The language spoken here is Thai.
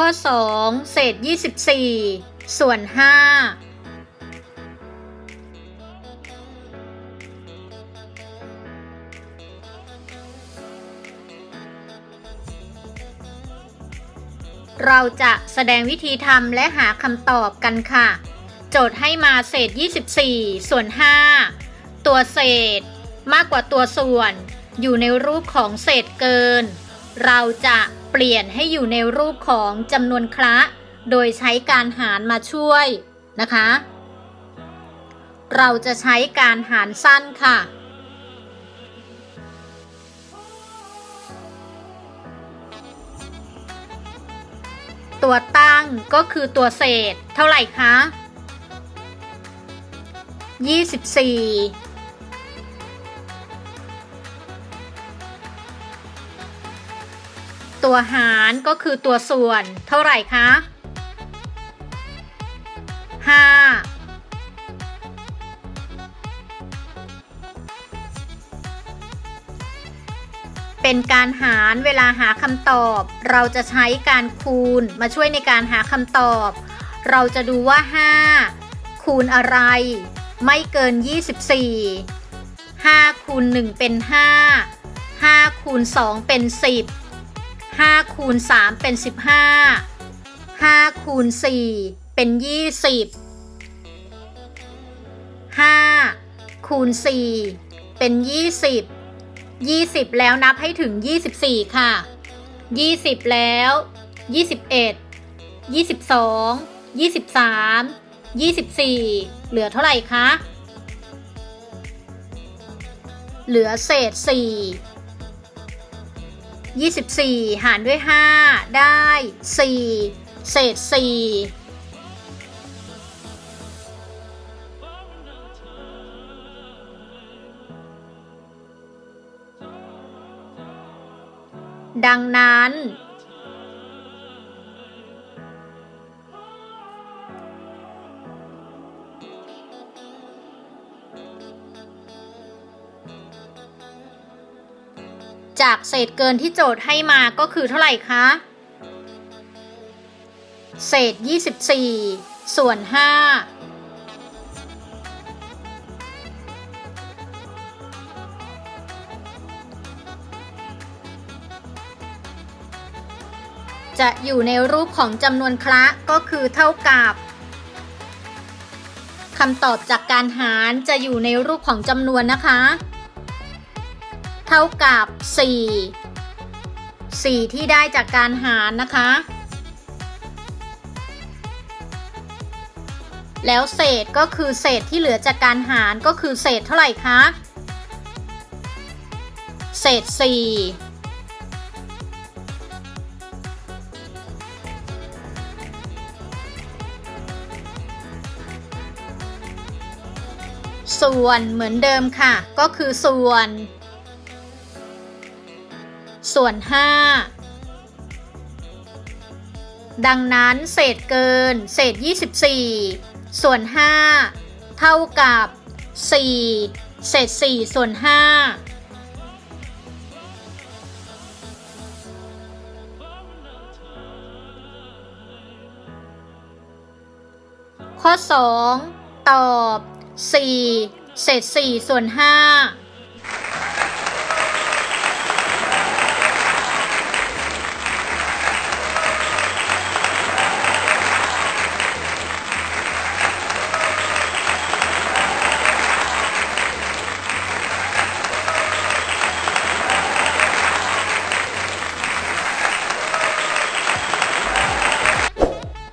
ข้อ 2 เศษ 24 ส่วน 5เราจะแสดงวิธีทำและหาคำตอบกันค่ะ โจทย์ให้มาเศษ 24 ส่วน 5 ตัวเศษ มากกว่าตัวส่วน อยู่ในรูปของเศษเกิน เราจะเปลี่ยนให้อยู่ในรูปของจำนวนคละโดยใช้การหารมาช่วยนะคะ เราจะใช้การหารสั้นค่ะ ตัวตั้งก็คือตัวเศษเท่าไหร่คะ 24 ตัวหารก็คือตัวส่วนเท่าไหร่คะ 5เป็นการหารเวลาหาคำตอบ เราจะใช้การคูณมาช่วยในการหาคำตอบ เราจะดูว่า 5 คูณอะไร ไม่เกิน 24 5คูณ1เป็น 5 5คูณ2เป็น 10 5คูณ3เป็น 15 5คูณ4เป็น 20 5คูณ4เป็น 20 20 แล้วนับให้ถึง 24 ค่ะ 20 แล้ว 21 22 23 24 เหลือเท่าไหร่คะ เหลือเศษ 4 24 หารด้วย 5 ได้ 4 เศษ 4ดังนั้น จากเศษเกินที่โจทย์ให้มาก็คือเท่าไหร่คะ เศษ 24 ส่วน 5จะอยู่ในรูปของจำนวนคละก็คือเท่ากับคำตอบจากการหารจะอยู่ในรูปของจำนวนนะคะ เท่ากับ 4 4 ที่ได้จากการหารนะคะ แล้วเศษก็คือเศษที่เหลือจากการหารก็คือเศษเท่าไหร่คะ เศษ 4ส่วนเหมือนเดิมค่ะ ก็คือส่วน ส่วน 5 ดังนั้นเศษเกิน เศษ 24 ส่วน 5 เท่ากับ 4 เศษ 4 ส่วน 5ข้อ 2 ตอบ 4 เศษ 4 ส่วน 5